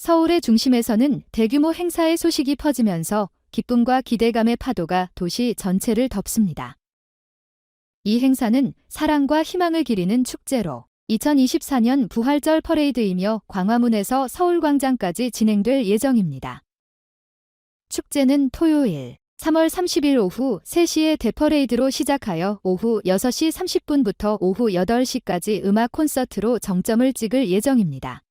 서울의 중심에서는 대규모 행사의 소식이 퍼지면서 기쁨과 기대감의 파도가 도시 전체를 덮습니다. 이 행사는 사랑과 희망을 기리는 축제로 2024년 부활절 퍼레이드이며 광화문에서 서울광장까지 진행될 예정입니다. 축제는 토요일 3월 30일 오후 3시에 대퍼레이드로 시작하여 오후 6시 30분부터 오후 8시까지 음악 콘서트로 정점을 찍을 예정입니다.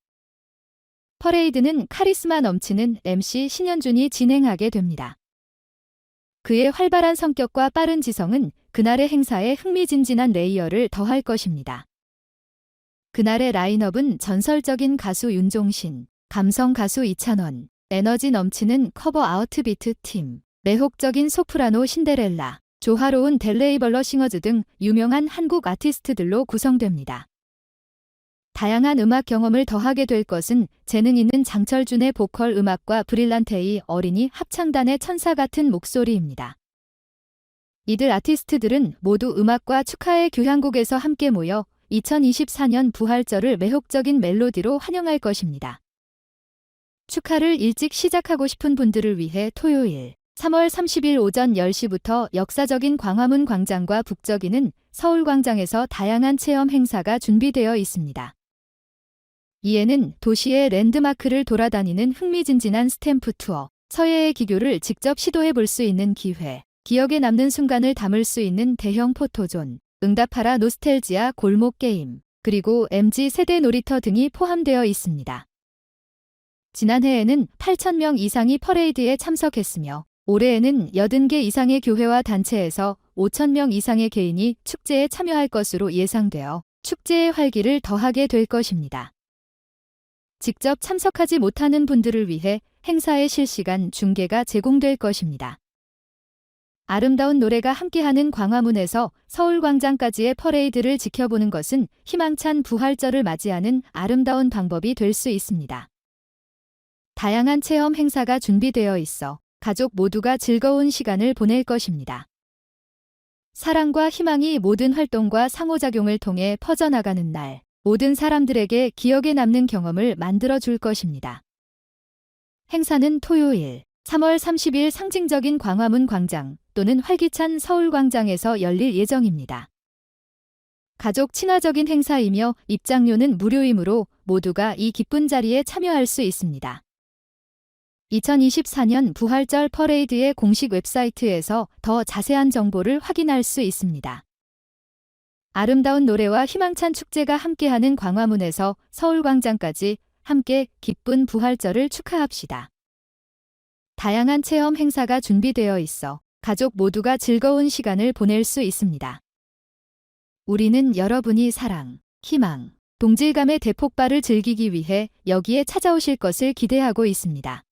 퍼레이드는 카리스마 넘치는 MC 신현준이 진행하게 됩니다. 그의 활발한 성격과 빠른 지성은 그날의 행사에 흥미진진한 레이어를 더할 것입니다. 그날의 라인업은 전설적인 가수 윤종신, 감성 가수 이찬원, 에너지 넘치는 커버 아웃비트 팀, 매혹적인 소프라노 신데렐라, 조화로운 델레이벌러 싱어즈 등 유명한 한국 아티스트들로 구성됩니다. 다양한 음악 경험을 더하게 될 것은 재능 있는 장철준의 보컬 음악과 브릴란테의 어린이 합창단의 천사 같은 목소리입니다. 이들 아티스트들은 모두 음악과 축하의 교향곡에서 함께 모여 2024년 부활절을 매혹적인 멜로디로 환영할 것입니다. 축하를 일찍 시작하고 싶은 분들을 위해 토요일 3월 30일 오전 10시부터 역사적인 광화문 광장과 북적이는 서울광장에서 다양한 체험 행사가 준비되어 있습니다. 이에는 도시의 랜드마크를 돌아다니는 흥미진진한 스탬프 투어, 서예의 기교를 직접 시도해 볼 수 있는 기회, 기억에 남는 순간을 담을 수 있는 대형 포토존, 응답하라 노스텔지아 골목 게임, 그리고 MG 세대 놀이터 등이 포함되어 있습니다. 지난해에는 8,000명 이상이 퍼레이드에 참석했으며 올해에는 80개 이상의 교회와 단체에서 5,000명 이상의 개인이 축제에 참여할 것으로 예상되어 축제의 활기를 더하게 될 것입니다. 직접 참석하지 못하는 분들을 위해 행사의 실시간 중계가 제공될 것입니다. 아름다운 노래가 함께하는 광화문에서 서울광장까지의 퍼레이드를 지켜보는 것은 희망찬 부활절을 맞이하는 아름다운 방법이 될 수 있습니다. 다양한 체험 행사가 준비되어 있어 가족 모두가 즐거운 시간을 보낼 것입니다. 사랑과 희망이 모든 활동과 상호작용을 통해 퍼져나가는 날, 모든 사람들에게 기억에 남는 경험을 만들어 줄 것입니다. 행사는 토요일 3월 30일 상징적인 광화문 광장 또는 활기찬 서울광장에서 열릴 예정입니다. 가족 친화적인 행사이며 입장료는 무료이므로 모두가 이 기쁜 자리에 참여할 수 있습니다. 2024년 부활절 퍼레이드의 공식 웹사이트에서 더 자세한 정보를 확인할 수 있습니다. 아름다운 노래와 희망찬 축제가 함께하는 광화문에서 서울광장까지 함께 기쁜 부활절을 축하합시다. 다양한 체험 행사가 준비되어 있어 가족 모두가 즐거운 시간을 보낼 수 있습니다. 우리는 여러분이 사랑, 희망, 동질감의 대폭발을 즐기기 위해 여기에 찾아오실 것을 기대하고 있습니다.